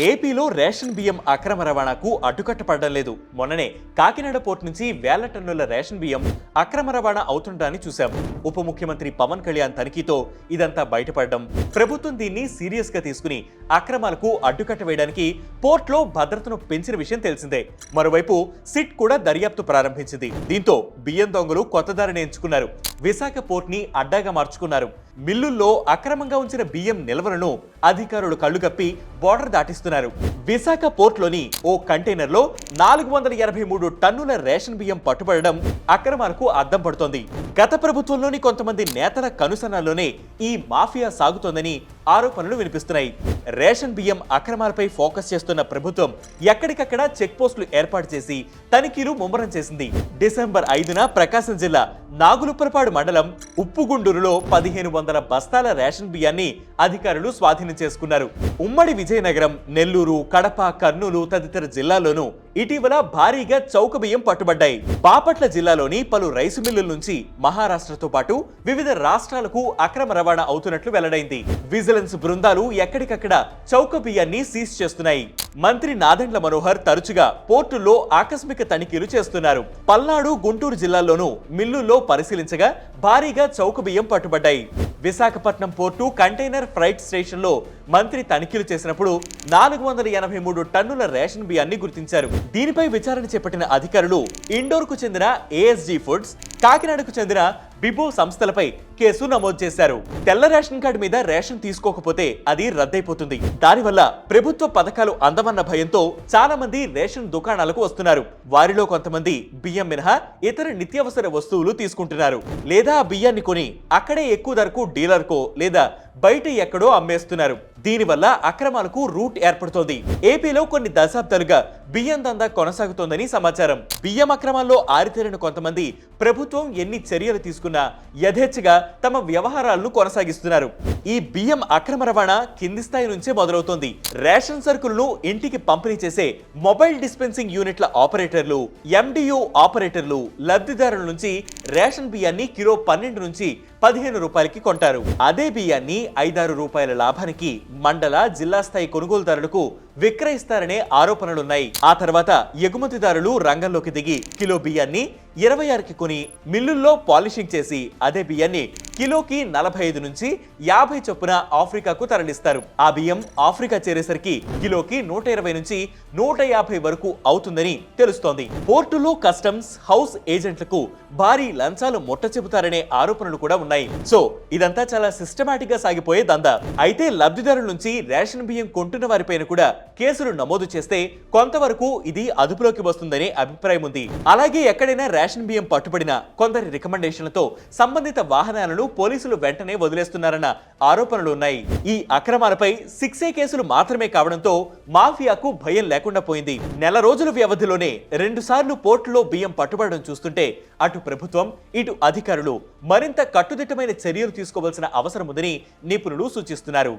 ఏపీలో రేషన్ బియ్యం అక్రమ రవాణాకు అడ్డుకట్ట పడడం లేదు. మొన్ననే కాకినాడ పోర్ట్ నుంచి వేల టన్నుల రేషన్ బియ్యం అక్రమ రవాణా అవుతుండడాన్ని చూశాం. ఉప ముఖ్యమంత్రి పవన్ కళ్యాణ్ తనిఖీతో ఇదంతా బయటపడడం ప్రభుత్వం దీన్ని సీరియస్గా తీసుకుని అక్రమాలకు అడ్డుకట్ట వేయడానికి పోర్ట్లో భద్రతను పెంచిన విషయం తెలిసిందే. మరోవైపు సిట్ కూడా దర్యాప్తు ప్రారంభించింది. దీంతో బియ్యం దొంగలు కొత్త దారిని ఎంచుకున్నారు. విశాఖ పోర్ట్ని అడ్డాగా మార్చుకున్నారు. మిల్లుల్లో అక్రమంగా ఉంచిన బియ్యం నిల్వలను అధికారులు కళ్ళు కప్పి బోర్డర్ దాటిస్తున్నారు. విశాఖ పోర్ట్లోని ఓ కంటైనర్లో నాలుగు వందల ఎనభై మూడు టన్నుల రేషన్ బియ్యం పట్టుబడడం అక్రమాలకు అద్దం పడుతోంది. గత ప్రభుత్వంలోని కొంతమంది నేతల కనుసన్నల్లోనే ఈ మాఫియా సాగుతోందని ఆరోపణలు వినిపిస్తున్నాయి. రేషన్ బియ్యం అక్రమాలపై ఫోకస్ చేస్తున్న ప్రభుత్వం ఎక్కడికక్కడ చెక్ పోస్టులు ఏర్పాటు చేసి తనిఖీలు ముమ్మరం చేసింది. డిసెంబర్ ఐదున ప్రకాశం జిల్లా నాగులుప్పలపాడు మండలం ఉప్పుగుండూరులో పదిహేను వందల బస్తాల రేషన్ బియ్యాన్ని అధికారులు స్వాధీనం చేసుకున్నారు. ఉమ్మడి విజయనగరం నెల్లూరు కడప కర్నూలు తదితర జిల్లాల్లోనూ ఇటీవల భారీగా చౌక బియ్యం పట్టుబడ్డాయి. బాపట్ల జిల్లాలోని పలు రైసు మిల్లుల నుంచి మహారాష్ట్రతో పాటు వివిధ రాష్ట్రాలకు అక్రమ రవాణా అవుతున్నట్లు వెల్లడైంది. విజిలెన్స్ బృందాలు ఎక్కడికక్కడ చౌక బియ్యాన్ని సీజ్ చేస్తున్నాయి. మంత్రి నాదెండ్ల మనోహర్ తరచుగా పోర్టుల్లో ఆకస్మిక తనిఖీలు చేస్తున్నారు. పల్నాడు గుంటూరు జిల్లాల్లోనూ మిల్లుల్లో పరిశీలించగా భారీగా చౌక బియ్యం పట్టుబడ్డాయి. విశాఖపట్నం పోర్టు కంటైనర్ ఫ్రైట్ స్టేషన్లో మంత్రి తనిఖీలు చేసినప్పుడు నాలుగు వందల ఎనభై మూడు టన్నుల రేషన్ బియ్యాన్ని గుర్తించారు. దీనిపై విచారణ చేపట్టిన అధికారులు ఇండోర్కు చెందిన ఏఎస్జీ ఫుడ్స్ కాకినాడకు చెందిన బిబో సంస్థలపై కేసు నమోదు చేశారు. తెల్ల రేషన్ కార్డు మీద రేషన్ తీసుకోకపోతే అది రద్దయిపోతుంది. దానివల్ల ప్రభుత్వ పథకాలు అందమన్న భయంతో చాలా మంది రేషన్ దుకాణాలకు వస్తున్నారు. వారిలో కొంతమంది బియ్యం మినహా ఇతర నిత్యావసర వస్తువులు తీసుకుంటున్నారు. లేదా ఆ బియ్యాన్ని కొని అక్కడే ఎక్కువ ధరకు డీలర్కో లేదా బయట ఎక్కడో అమ్మేస్తున్నారు. దీనివల్ల అక్రమాలకు రూట్ ఏర్పడుతోంది. ఏపీలో కొన్ని దశాబ్దాలుగా బియ్యం దందా కొనసాగుతోందని సమాచారం. బియ్యం అక్రమాల్లో ఆరితేరిన కొంతమంది ప్రభుత్వం ఎన్ని చర్యలు తీసుకున్నా యథేచ్ఛగా తమ వ్యవహారాలను కొనసాగిస్తున్నారు. ఈ బియ్యం అక్రమ రవాణా కింది స్థాయి నుంచే మొదలవుతోంది. రేషన్ సరుకులను ఇంటికి పంపిణీ చేసే మొబైల్ డిస్పెన్సింగ్ యూనిట్ల ఆపరేటర్లు ఎండియు ఆపరేటర్లు లబ్ధిదారుల నుంచి రేషన్ బియ్యాన్ని కిలో పన్నెండు నుంచి పదిహేను రూపాయలకి కొంటారు. అదే బియ్యాన్ని ఐదారు రూపాయల లాభానికి మండల జిల్లా స్థాయి కొనుగోలుదారులకు విక్రయిస్తారనే ఆరోపణలున్నాయి. ఆ తర్వాత ఎగుమతిదారులు రంగంలోకి దిగి కిలో బియ్యాన్ని ఇరవై ఆరుకి కొని మిల్లుల్లో పాలిషింగ్ చేసి అదే బియ్యాన్ని కిలోకి నలభై ఐదు నుంచి యాభై చొప్పున ఆఫ్రికాకు తరలిస్తారు. ఆ బియ్యం ఆఫ్రికా చేరేసరికి కిలోకి నూట ఇరవై నుంచి నూట యాభై వరకు అవుతుందని తెలుస్తోంది. పోర్టులో కస్టమ్స్ హౌస్ ఏజెంట్లకు భారీ లంచాలు మొట్ట చెబుతారనే ఆరోపణలు కూడా ఉన్నాయి. సో ఇదంతా చాలా సిస్టమాటిక్గా సాగిపోయే దందా. అయితే లబ్ధిదారుల నుంచి రేషన్ బియ్యం కొంటున్న వారిపైన కూడా కేసులు నమోదు చేస్తే కొంతవరకు ఇది అదుపులోకి వస్తుందనే అభిప్రాయం ఉంది. అలాగే ఎక్కడైనా రేషన్ బియ్యం పట్టుబడిన కొందరి రికమెండేషన్లతో సంబంధిత వాహనాలను పోలీసులు వెంటనే వదిలేస్తున్నారన్న ఆరోపణలు ఉన్నాయి. ఈ అక్రమాలపై సిక్సే కేసులు మాత్రమే కావడంతో మాఫియాకు భయం లేకుండా పోయింది. నెల రోజుల వ్యవధిలోనే రెండు సార్లు పోర్టులో బియ్యం పట్టుబడడం చూస్తుంటే అటు ప్రభుత్వం ఇటు అధికారులు మరింత కట్టుదిట్టమైన చర్యలు తీసుకోవాల్సిన అవసరం ఉందని నిపుణులు సూచిస్తున్నారు.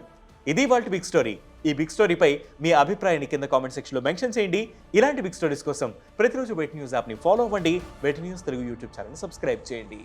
ఇది వాళ్ళ బిగ్ స్టోరీ. ఈ బిగ్ స్టోరీపై మీ అభిప్రాయాన్ని కింద కామెంట్ సెక్షన్లో మెన్షన్ చేయండి. ఇలాంటి బిగ్ స్టోరీస్ కోసం ప్రతిరోజు వెట్ న్యూస్ యాప్ని ఫాలో అవ్వండి. Wet news Telugu YouTube channel subscribe చేయండి.